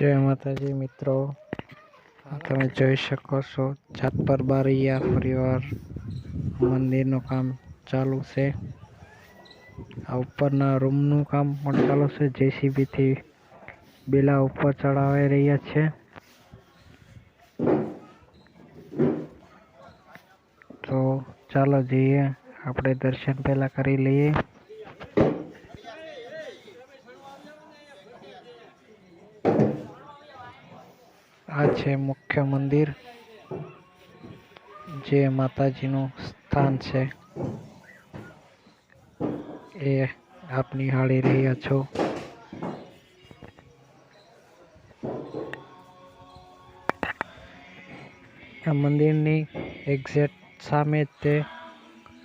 જય માતાજી, મિત્રો. તમે જોઈ શકો છો, જાતપર બારૈયા પરિવાર મંદિરનું કામ ચાલુ છે. આ ઉપરના રૂમનું કામ પણ ચાલુ છે. જેસીબીથી બેલા ઉપર ચડાવી રહ્યા છે. તો ચાલો જઈએ. આપણે દર્શન પહેલાં કરી લઈએ. આ છે મુખ્ય મંદિર, જે માતાજીનું સ્થાન છે. એ આપ નિહાળી રહ્યા છો. આ મંદિરની એક્ઝેક્ટ સામે તે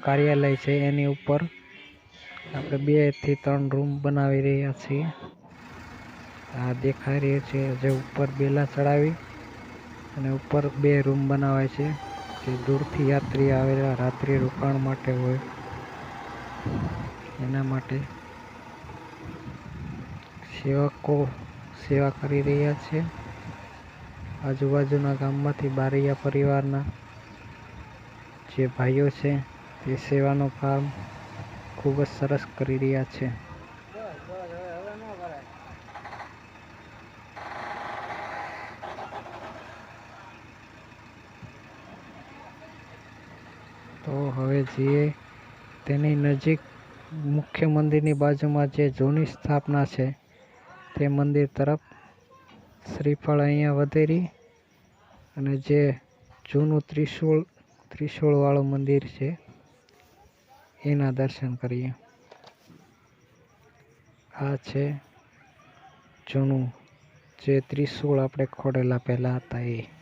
કાર્યાલય છે, એની ઉપર. આપણે બેથી ત્રણ રૂમ બનાવી રહ્યા છીએ. આ દેખાઈ રહ્યું છે જે ઉપર બેલા ચડાવી અને ઉપર બે રૂમ બનાવાય છે જે દૂરથી યાત્રી આવેલા રાત્રિ રોકાણ માટે હોય. એના માટે સેવકો સેવા કરી રહ્યા છે. આજુબાજુના ગામમાંથી બારૈયા પરિવારના જે ભાઈઓ છે તે સેવાનું કામ ખૂબ જ સરસ કરી રહ્યા છે. તો હવે જઈએ તેની નજીક મુખ્ય મંદિરની બાજુમાં જે જૂની સ્થાપના છે, તે મંદિર તરફ શ્રીફળ અહીંયા વધેરી અને જે જૂનું ત્રિશૂળ, ત્રિશૂળવાળું મંદિર છે, એના દર્શન કરીએ. આ છે જૂનું જે ત્રિશૂળ આપણે ખોડેલા પહેલાં હતા એ.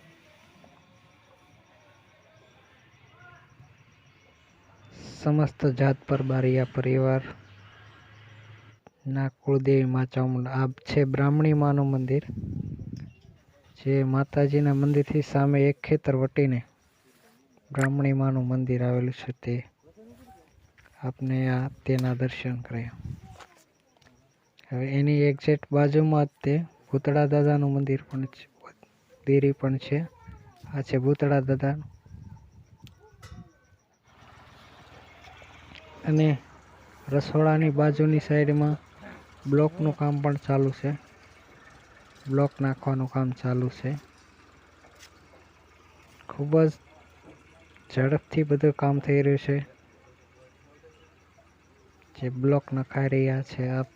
સમસ્ત જાત પર બારિયા પરિવાર ના કુળદેવી મા ચામુંડા. આ છે બ્રાહ્મણી માનું મંદિર, જે માતાજીના મંદિરથી સામે એક ખેતર વટીને બ્રાહ્મણી માનું મંદિર આવેલું છે તે. આપને આ તેના દર્શન કર્યા. હવે એની એક્ઝેક્ટ બાજુમાં જ તે ભૂતળા દાદાનું મંદિર પણ છે, દેરી પણ છે. આ છે ભૂતળા દાદાનું અને રસોડાની બાજુની સાઈડમાં બ્લોકનું કામ પણ ચાલુ છે. બ્લોક નાખવાનું કામ ચાલુ છે. ખૂબ જ ઝડપથી બધું કામ થઈ રહ્યું છે. જે બ્લોક નખાઈ રહ્યા છે આપ